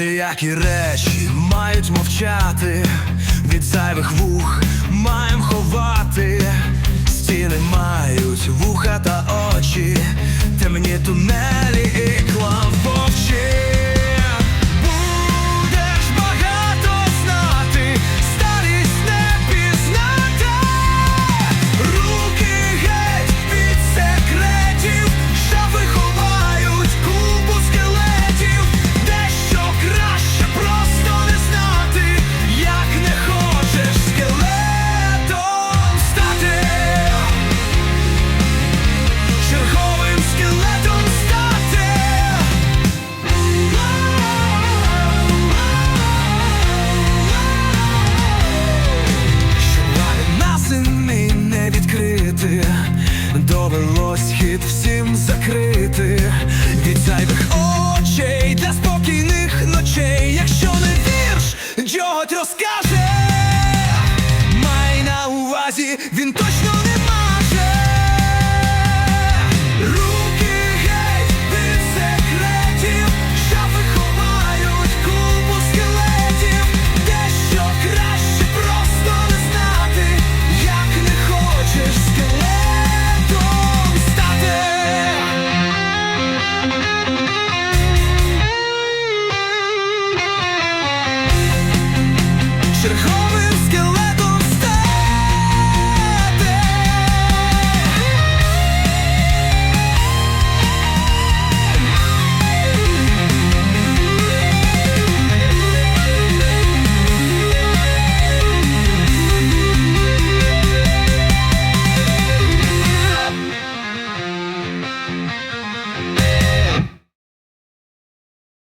Деякі речі мають мовчати, від зайвих вух маємо ховати, стіни мають вуха та очі, темні тунелі і клавовчі. Молодь розкаже, май на увазі він точно.